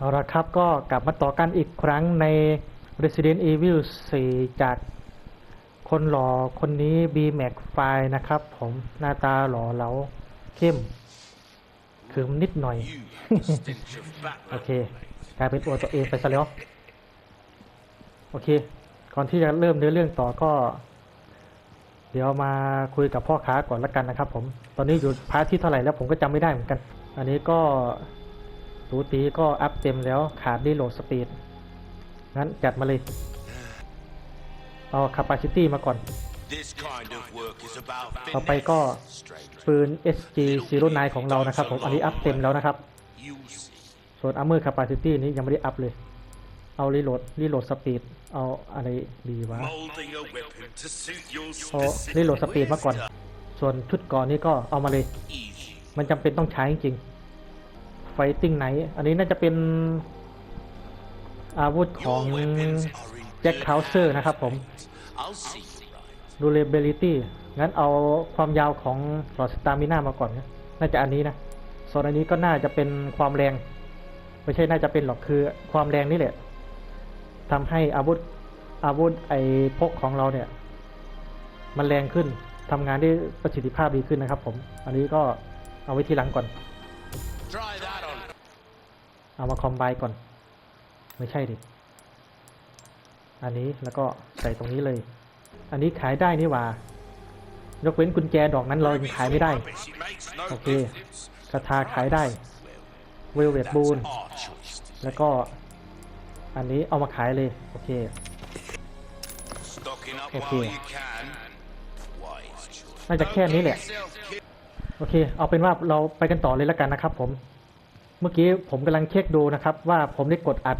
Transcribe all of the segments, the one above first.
เอาละครับก็กลับมาต่อกันอีกครั้งใน Resident Evil 4 จากคนหล่อคนนี้ B Mac ไฟนะครับผมหน้าตาหล่อเหลาเข้มคือนิดหน่อย โอเค กลายเป็นตัวตัวเองไปซะแล้ว โอเค ก่อนที่จะเริ่มเนื้อเรื่องต่อก็ เดี๋ยวมาคุยกับพ่อค้าก่อนละกันนะครับผม ตอนนี้อยู่พาร์ทที่เท่าไหร่แล้วผมก็จำไม่ได้เหมือนกัน อันนี้ก็ ตูตีก็อัพเต็มแล้วขาดดีโหลดสปีดงั้นจัดมาเลย เอา capacity มาก่อน This kind of work is about ต่อไปก็ปืน SG 09 ของเรานะครับผมอันนี้อัพเต็มแล้วนะครับ You see. ส่วน armor capacity นี้ยังไม่ได้อัพเลย เอารีโหลดรีโหลดสปีดเอาอะไรดีวะ Molding a weapon to suit your เอารีโหลดสปีดมาก่อน ส่วนชุดก่อนนี้ก็เอามาเลย Easy. มันจำเป็นต้องใช้จริงๆ Fighting Knight อันนี้น่าจะเป็นอาวุธของ Your weapons are in แจ็ค good คาวเซอร์นะครับผม I'll see you right. durability งั้นเอาความยาวของหลอดสตามิน่ามาก่อนนะน่าจะอันนี้นะส่วนอันนี้ก็น่าจะเป็นความแรง ไม่ใช่น่าจะเป็นหรอกคือความแรงนี่แหละทำให้อาวุธอาวุธไอพกของเราเนี่ย มันแรงขึ้นทำงานได้ประสิทธิภาพดีขึ้นนะครับผม อันนี้ก็เอาไว้ทีหลังก่อน Try that on. เอามาคอมไบก่อน ไม่ใช่ดิ อันนี้แล้วก็ใส่ตรงนี้เลย อันนี้ขายได้นี่ว่ายกเว้นกุญแจดอกนั้นเรายังขายไม่ได้ Rubbish, it makes no Okay. difference. คาถาขายได้เวลเวดบูนแล้วก็ อันนี้เอามาขายเลย โอเค Stocking up Okay. while you can. Wise choice. น่าจะแค่นี้แหละ โอเค เอาเป็นว่าเราไปกันต่อเลยแล้วกันนะครับผม เมื่อกี้ผมกำลังเช็คดูนะครับ ว่าผมได้กดอัด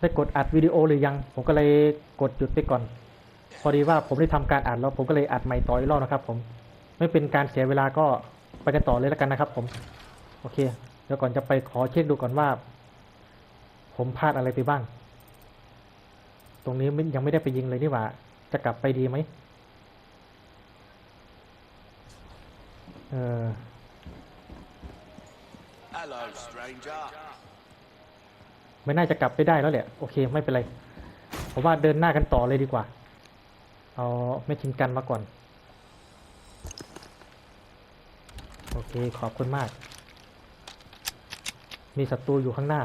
ได้กดอัดวิดีโอหรือยัง ผมก็เลยกดหยุดไปก่อน พอดีว่าผมได้ทำการอัดแล้ว ผมก็เลยอัดใหม่ต่ออีกรอบนะครับ ผมไม่เป็นการเสียเวลาก็ไปกันต่อเลยแล้วกันนะครับ ผม โอเค เดี๋ยวก่อนจะไปขอเช็คดูก่อนว่า ผมพลาดอะไรไปบ้าง ตรงนี้ยังไม่ได้ไปยิงเลยนี่หว่า จะกลับไปดีไหมเออ Hello, stranger. ไม่น่าจะกลับไปได้แล้วแหละ โอเคไม่เป็นไร ผมว่าเดินหน้ากันต่อเลยดีกว่า เอาไม่ชินกันมาก่อน โอเคขอบคุณมาก มีศัตรูอยู่ข้างหน้า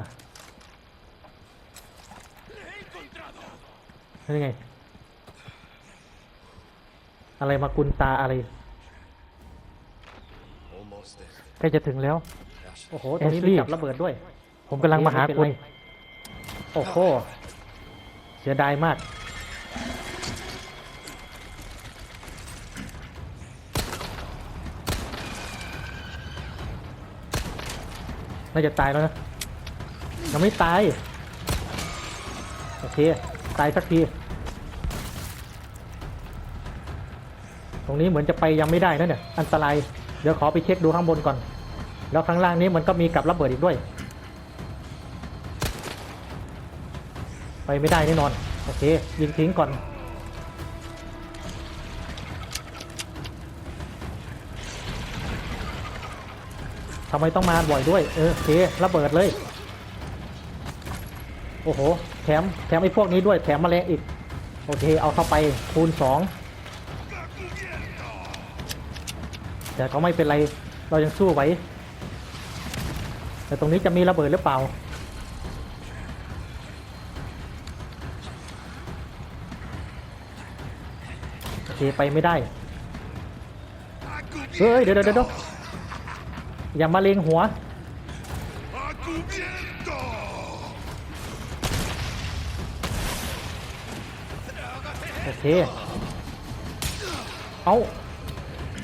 นี่ไง อะไรมากุนตาอะไรใกล้จะถึงแล้ว โอ้โหตรงนี้มีจับระเบิดด้วย ผมกำลังมาหาคุณ โอ้โห เสียดายมาก น่าจะตายแล้วนะ ยังไม่ตาย โอเค ตายสักที ตรงนี้เหมือนจะไปยังไม่ได้นะเนี่ย อันตราย เดี๋ยวขอไปเช็คดูข้างบนก่อน แล้วข้างล่างนี้มันก็มีกับระเบิดอีกด้วย ไปไม่ได้แน่นอน โอเค ยิงทิ้งก่อนทำไมต้องมาบ่อยด้วย เออโอเคระเบิดเลย โอ้โห แถม แถมไอ้พวกนี้ด้วย แถมแมลงอีก โอเค เอาเข้าไป คูณสอง แต่ก็ไม่เป็นไร เรายังสู้ไหว แต่ตรงนี้จะมีระเบิดหรือเปล่า โอเคไปไม่ได้ เฮ้ย เดี๋ยวเดี๋ยวเดี๋ยวอย่ามาเลงหัว โอเค เอา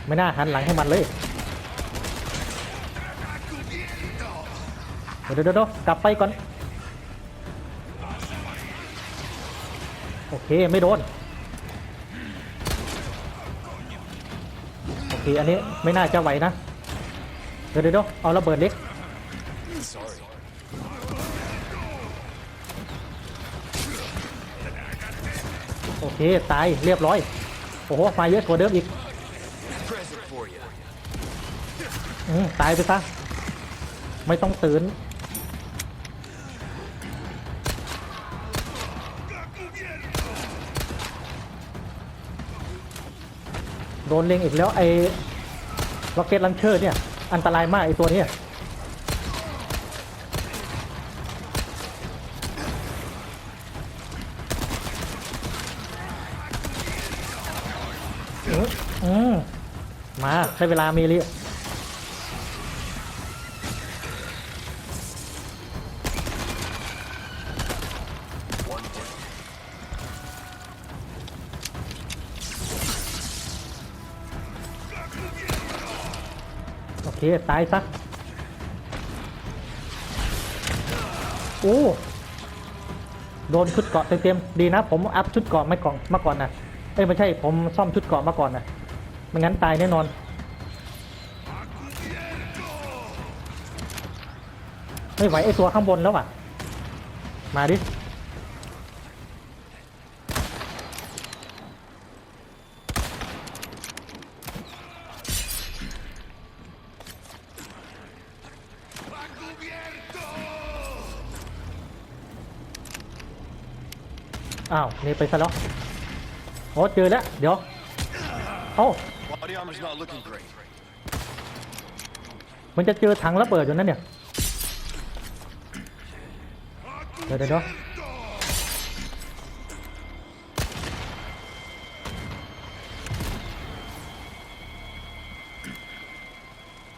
ไม่น่าหันหลังให้มันเลย เดี๋ยวเดี๋ยวเดี๋ยวกลับไปก่อน โอเค ไม่โดน โอเค อันนี้ไม่น่าจะไหวนะ เดี๋ยวเดี๋ยวเดี๋ยวเอาระเบิดเล็ก โอเค ตายเรียบร้อย โอ้โหมาเยอะกว่าเดิมอีกอืมตายไปซะ ไม่ต้องตื่น โดนเล็งอีกแล้วไอ้ล็อกเก็ตลันเชอร์เนี่ย อันตรายมากไอ้ตัวนี้อืมอืมมาใช้เวลาเรีย เคตายซะโอ้โดนชุดเกาะเต็มๆดีนะ ผมอัพชุดเกาะไม่ก่อนมาก่อนนะเอ้ยไม่ใช่ผมซ่อมชุดเกาะมาก่อนนะไม่งั้นตายแน่นอนไม่ไหวไอตัวข้างบนแล้วอะ มาดิ อ้าวนี่ไปซะแล้วโอ้เจอแล้ว เดี๋ยวเอ้ามันจะเจอถังระเบิดอยู่นั่นเนี่ย เดี๋ยวเดี๋ยวเดี๋ยว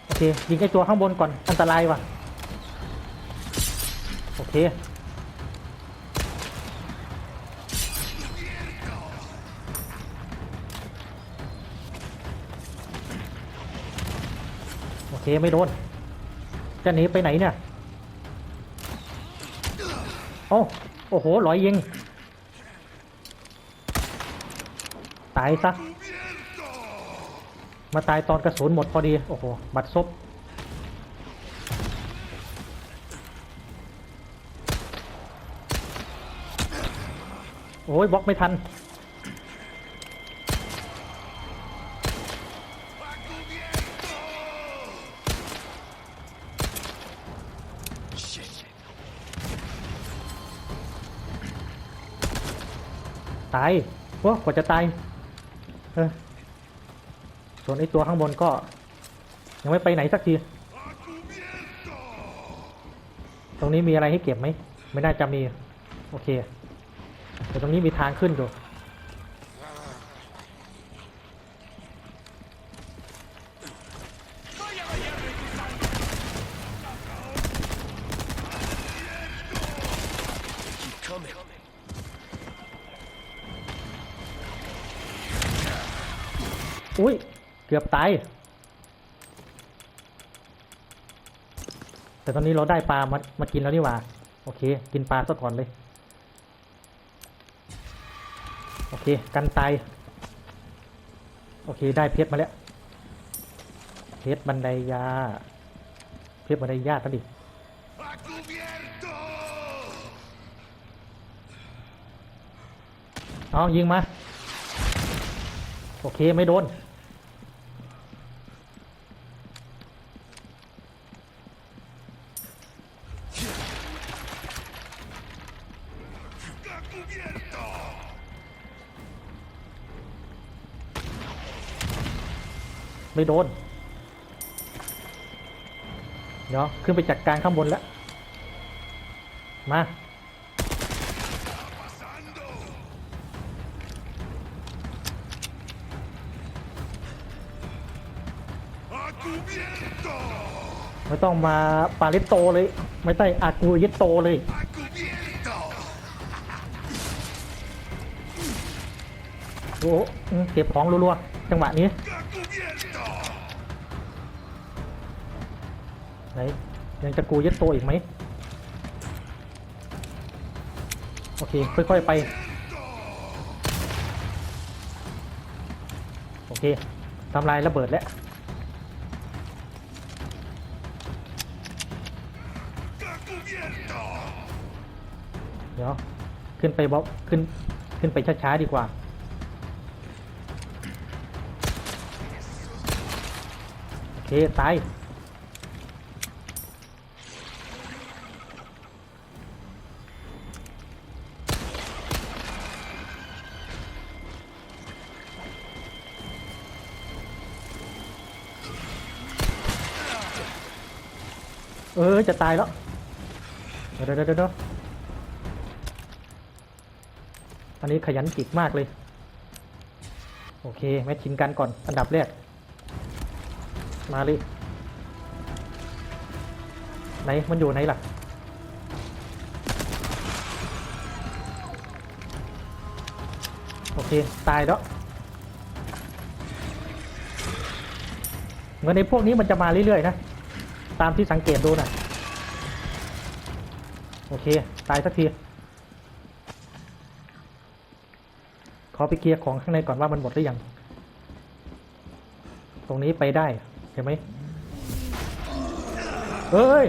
โอเค ยิงไอตัวข้างบนก่อน อันตรายว่ะ โอเค เคไม่โดน จะหนีไปไหนเนี่ย โอ้โอ้โหหลอยยิง ตายซะ มาตายตอนกระสุนหมดพอดี โอ้โห บัดซบโอ้ยบล็อกไม่ทัน ตายว้ากว่าจะตาย เออ ส่วนไอ้ตัวข้างบนก็ ยังไม่ไปไหนสักที ตรงนี้มีอะไรให้เก็บไหม ไม่น่าจะมี โอเค แต่ตรงนี้มีทางขึ้นอยู่ อุ้ย เกือบตาย แต่ตอนนี้เราได้ปลามามากินแล้วนี่หว่า โอเค กินปลาซะก่อนเลย โอเค กันตาย โอเค ได้เพชรมาแล้ว เพชรบันไดยา เพชรบันไดยากันดิเอายิงมา โอเค ไม่โดน ไม่โดน เดี๋ยวขึ้นไปจัดการข้างบนแล้ว มา ไม่ต้องมาปาลิตโตเลย ไม่ใช่อากูยิตโตเลยโอ้เก็บของรัวๆจังหวะนี้ ยังจะกูยึดโตอีกไหมโอเค ค่อยๆไป โอเคทำลายระเบิดแล้วเดี๋ยว ขึ้นไปบล็อกขึ้น ขึ้นไปช้าๆดีกว่า โอเค ตาย เออจะตายแล้วเดี๋ยวเดี๋ยวเดี๋ยวอันนี้ขยันกิกมากเลย โอเคแมชชินกันก่อนอันดับแรก มาเลยไหนมันอยู่ไหนล่ะโอเค ตายแล้วเหมือนในพวกนี้มันจะมาเรื่อยๆนะ ตามที่สังเกตดูนะ่ะโอเค ตายสักที ขอไปเคลียร์ของข้างในก่อนว่ามันหมดหรือยัง ตรงนี้ไปได้เห็นไหมเอ้ย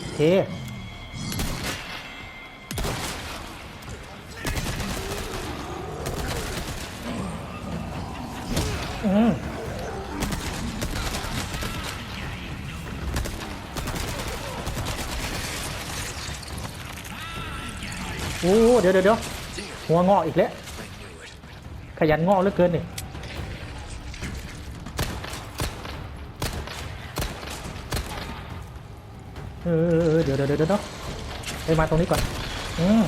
โอเค เดี๋ยวเดี๋ยวเดี๋ยวหัวงอกอีกแล้วขยันงอกเหลือเกินนี่เออเออเออเดี๋ยวเดี๋ยวเดี๋ยวเดี๋ยวไปมาตรงนี้ก่อนอืม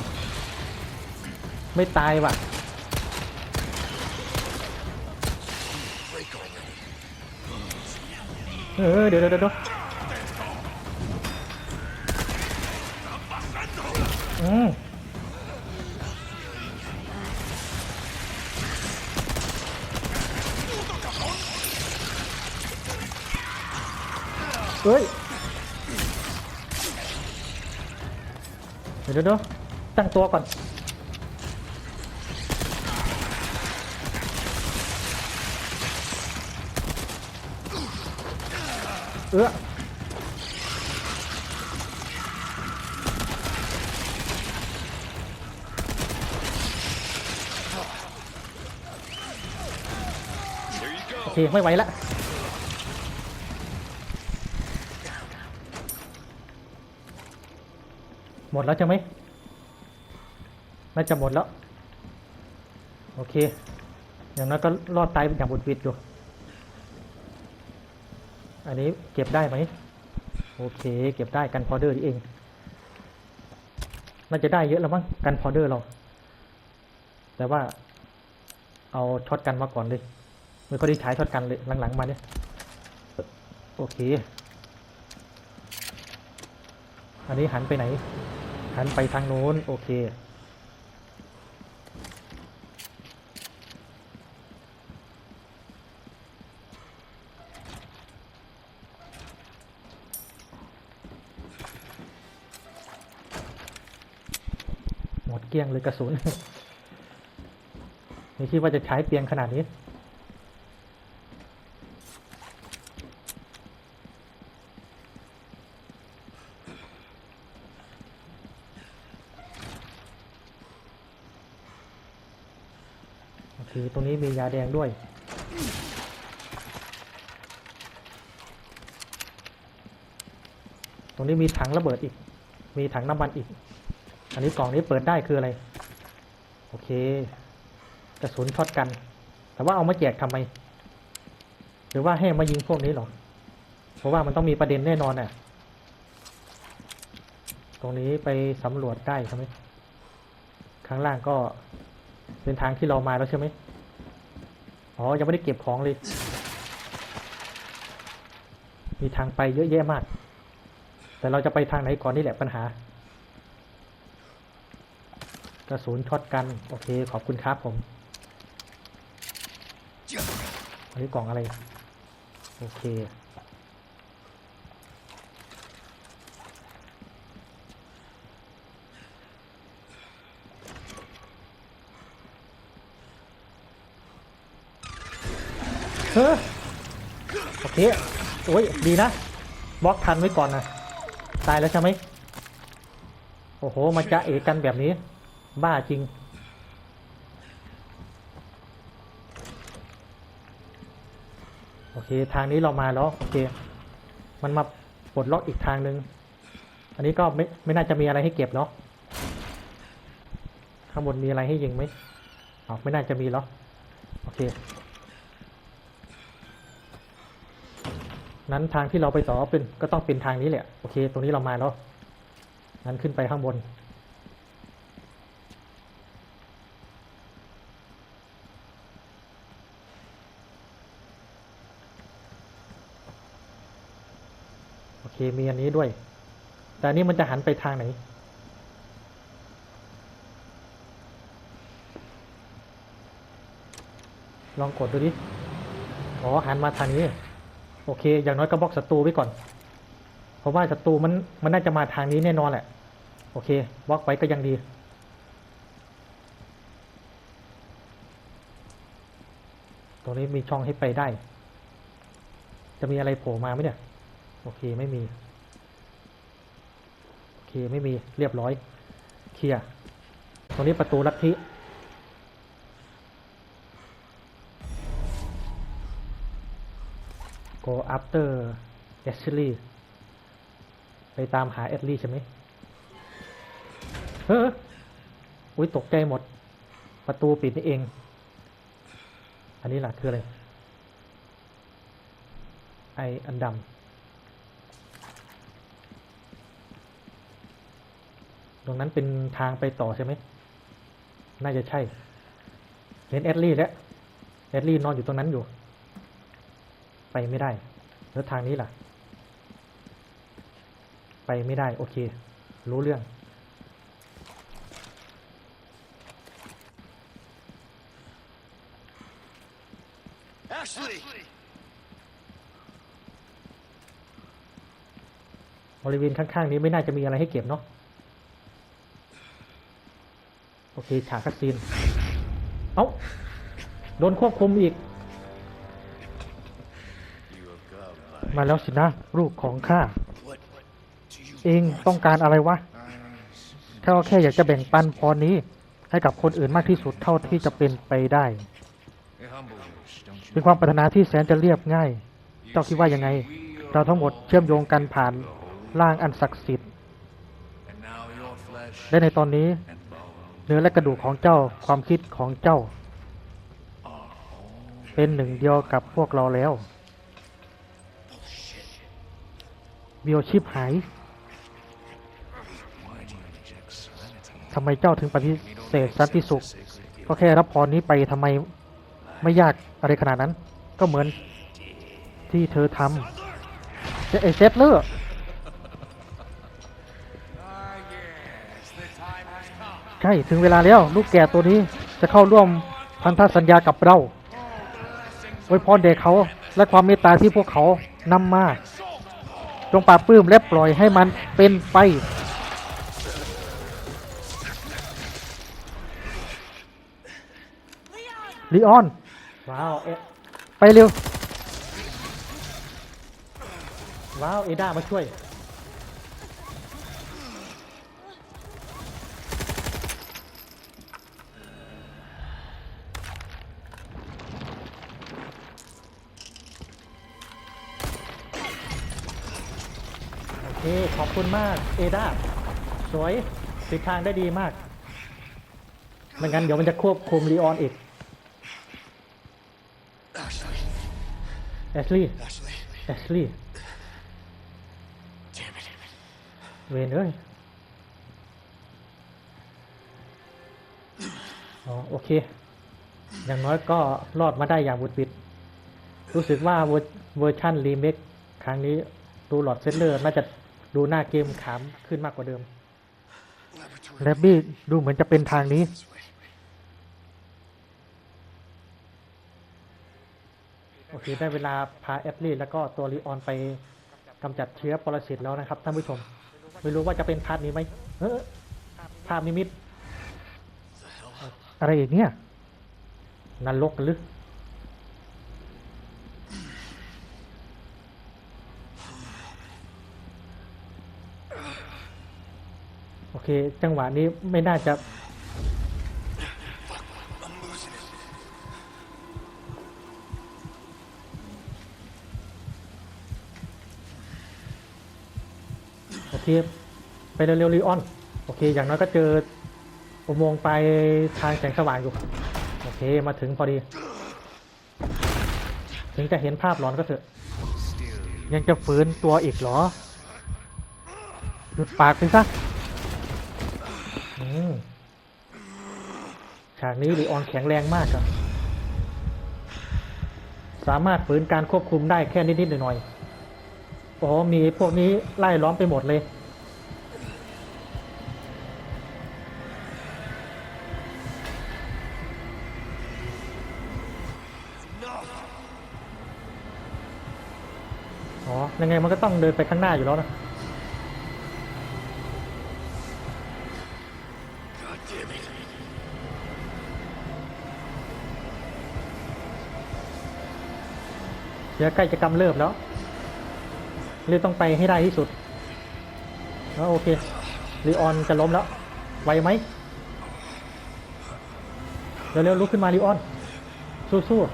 ไม่ตายว่ะเออเดี๋ยวเดี๋ยวเดี๋ยวอืม เดี๋ยวเดี๋ยวตั้งตัวก่อน เออโอเค ไม่ไหวละ หมดแล้วใช่ไหมน่าจะหมดแล้ว โอเค อย่างนั้นก็รอดตายเป็นอย่างบุดวิดอยู่ อันนี้เก็บได้ไหม โอเค เก็บได้กันพอเดอร์นี่เองน่าจะได้เยอะแล้วมั้งกันพอเดอร์เรา แต่ว่า เอาช็อตกันมาก่อนเลยไม่ค่อยได้ใช้ช็อตกันเลยหลังๆมาเนี่ยโอเค อันนี้หันไปไหน หันไปทางโน้น โอเค หมดเกลี้ยงเลยกระสุน ไม่คิดว่าจะใช้เปียงขนาดนี้ โอเค ตรงนี้มียาแดงด้วย ตรงนี้มีถังระเบิดอีก มีถังน้ำมันอีก อันนี้กล่องนี้เปิดได้คืออะไร โอเค กระสุนช็อตกัน แต่ว่าเอามาแจกทำไม หรือว่าให้มายิงพวกนี้หรอ เพราะว่ามันต้องมีประเด็นแน่นอนน่ะ ตรงนี้ไปสำรวจได้ใช่ไหมข้างล่างก็เป็นทางที่เรามาแล้วใช่ไหม อ๋อ ยังไม่ได้เก็บของเลย มีทางไปเยอะแยะมาก แต่เราจะไปทางไหนก่อนนี่แหละปัญหา กระสุนช็อตกัน โอเค ขอบคุณครับผม อันนี้กล่องอะไร โอเค เฮ้อโอเคโอ้ยดีนะบล็อกทันไว้ก่อนนะตายแล้วใช่ไหมโอ้โหมาจะเอกันแบบนี้ บ้าจริง โอเคทางนี้เรามาแล้วโอเค มันมาปลดล็อกอีกทางหนึ่งอันนี้ก็ไม่ไม่น่าจะมีอะไรให้เก็บเนาะข้างบนมีอะไรให้ยิงไหมอ๋อไม่น่าจะมีแล้วโอเค นั้นทางที่เราไปต่อเป็นก็ต้องเป็นทางนี้แหละ โอเค ตรงนี้เรามาแล้ว นั้นขึ้นไปข้างบน โอเค มีอันนี้ด้วย แต่อันนี้มันจะหันไปทางไหนลองกดดูดิ อ๋อ หันมาทางนี้ โอเค อย่างน้อยก็บล็อกศัตรูไว้ก่อน เพราะว่าศัตรูมันมันน่าจะมาทางนี้แน่นอนแหละ โอเคบล็อกไว้ก็ยังดีตรงนี้มีช่องให้ไปได้ จะมีอะไรโผล่มาไหมเนี่ย โอเคไม่มี โอเคไม่มีเรียบร้อย เคลียร์ ตรงนี้ประตูลัทธิ go after Ashley ไปตามหาแอดลี่ใช่ไหมเฮ้ออุ้ยตกใจหมด ประตูปิดนี่เอง อันนี้หละคืออะไร ไออันดำตรงนั้นเป็นทางไปต่อใช่ไหม น่าจะใช่ เห็นแอดลี่แล้ว แอดลี่นอนอยู่ตรงนั้นอยู่ ไปไม่ได้ แล้วทางนี้ล่ะ ไปไม่ได้ โอเค รู้เรื่อง Ashley! บริเวณข้าง ๆ นี้ไม่น่าจะมีอะไรให้เก็บเนาะโอเคฉากคัดซีน เอ้า โดนควบคุมอีก มาแล้วสินะลูกของข้า What do you เองต้องการอะไรวะข้าก็แค่อยากจะแบ่งปันพรนี้ ให้กับคนอื่นมากที่สุดเท่าที่จะเป็นไปได้ A humble wish, don't you? เป็นความปรารถนาที่แสนจะเรียบง่าย เจ้าคิดว่ายังไง เราทั้งหมดเชื่อมโยงกันผ่านร่างอันศักดิ์สิทธิ์ And now your flesh และในตอนนี้ and bone เนื้อและกระดูกของเจ้าความคิดของเจ้า เป็นหนึ่งเดียวกับพวกเราแล้ว เบียวชิปหายทำไมเจ้าถึงปฏิเสธสันติสุข ก็แค่รับพรนี้ไปทำไมไม่ยากอะไรขนาดนั้น ก็เหมือนที่เธอทำเจไอเซตเลอร์ใช่ ถึงเวลาแล้ว ลูกแก่ตัวนี้จะเข้าร่วมพันธสัญญากับเราไว้พรเด็กเขาและความเมตตาที่พวกเขานำมา จงปราบปลื้มและปล่อยให้มันเป็นไป ลีออน ว้าว เอะไปเร็ว ว้าว เอด้ามาช่วย คขอบคุณมากเอดาสวยติดทางได้ดีมากไม่งั้นเดี๋ยวมันจะควบคุมลีออนอีก Ashley. แอชลีย์ Ashley. แอชลีย์ Damn it. เวนเอ้ยอ๋อโอเค อย่างน้อยก็รอดมาได้อย่างบุดบิด รู้สึกว่าเวอร์เวอร์ชันรีเมคครั้งนี้ดูหลอดเซตเลอร์น่าจะ ดูหน้าเกมขามขึ้นมากกว่าเดิมแรบบี้ดูเหมือนจะเป็นทางนี้ โอเค ได้เวลาพาแอดลี่แล้วก็ตัวลีออนไปกำจัดเชื้อปรสิตแล้วนะครับท่านผู้ชม ไม่รู้ว่าจะเป็นพาร์ทนี้ไหมเออภาพนิมิต อะไรอีกเนี่ยนรกหรือ เค จังหวะนี้ไม่น่าจะโอเค ไปเร็วๆลีออน โอเค อย่างน้อยก็เจออุโมงค์ไปทางแสงสว่างอยู่ โอเค มาถึงพอดี ถึงจะเห็นภาพหลอนก็เถอะ ยังจะฝืนตัวอีกเหรอ หยุดปากไปซะอืม ฉากนี้ลีออนแข็งแรงมากครับ สามารถฝืนการควบคุมได้แค่นิดๆหน่อยๆโอ้โหมีพวกนี้ไล่ล้อมไปหมดเลยอ๋อยังไงมันก็ต้องเดินไปข้างหน้าอยู่แล้วนะ เดี๋ยวใกล้จะกำเริบแล้วเรียต้องไปให้ได้ที่สุดแล้วโอเคลีออนจะล้มแล้วไหวไหมเร็วๆลุกขึ้นมาลีออน สู้ๆ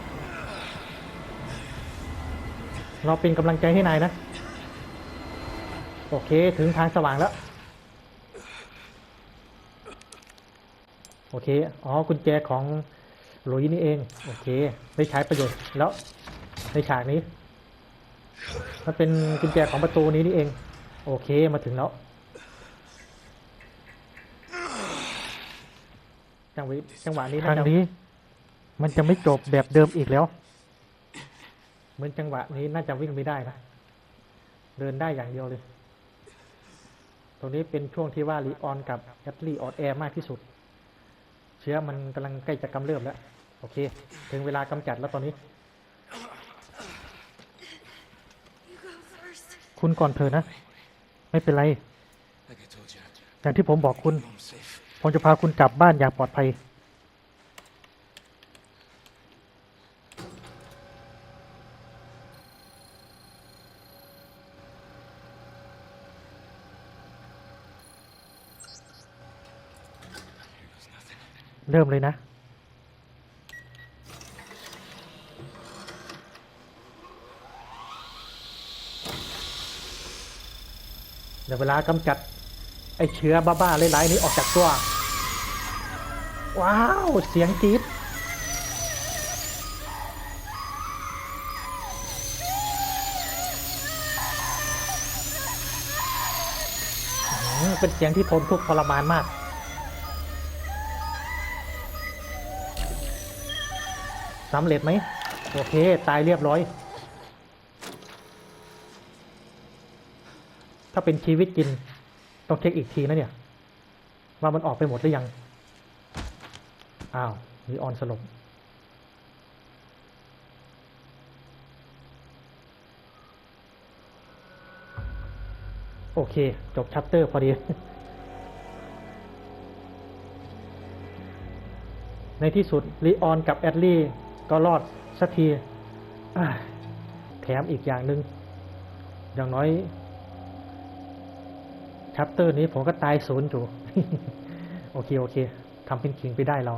เราเป็นกำลังใจให้นายนะ โอเคถึงทางสว่างแล้ว โอเค อ๋อกุญแจของหลุยนี่เอง โอเค ได้ใช้ประโยชน์แล้ว ในฉากนี้ มันเป็นกุญแจของประตูนี้นี่เอง โอเคมาถึงแล้วจังหวะจังหวะนี้ครั้งนี้ มันจะไม่จบแบบเดิมอีกแล้ว เหมือนจังหวะนี้น่าจะวิ่งไม่ได้นะเดินได้อย่างเดียวเลย ตรงนี้เป็นช่วงที่ว่าลีออนกับแอตลี่ออดแอร์มากที่สุด เชื้อมันกำลังใกล้จะกำเริบแล้ว โอเค ถึงเวลากำจัดแล้วตอนนี้ คุณก่อนเถอะนะ ไม่เป็นไร อย่างที่ผมบอกคุณ ผมจะพาคุณกลับบ้านอย่างปลอดภัย เริ่มเลยนะ เดี๋ยวเวลากำจัดไอเชื้อบ้าๆไร้ๆนี้ออกจากตัว ว้าว เสียงกรี๊ดเป็นเสียงที่ทนทุกข์ทรมานมาก สำเร็จไหม โอเค ตายเรียบร้อย ถ้าเป็นชีวิตจริงต้องเช็คอีกทีนะเนี่ย ว่ามันออกไปหมดหรือยัง อ้าวมีออนสลบโอเค จบชัปเตอร์พอดี ในที่สุดลีออนกับแอดลี่ก็รอดสักทีแถมอีกอย่างหนึ่งอย่างน้อย ชัปเตอร์นี้ผมก็ตายศูนย์อยู่ โอเค โอเคทำเป็นคิงไปได้เรา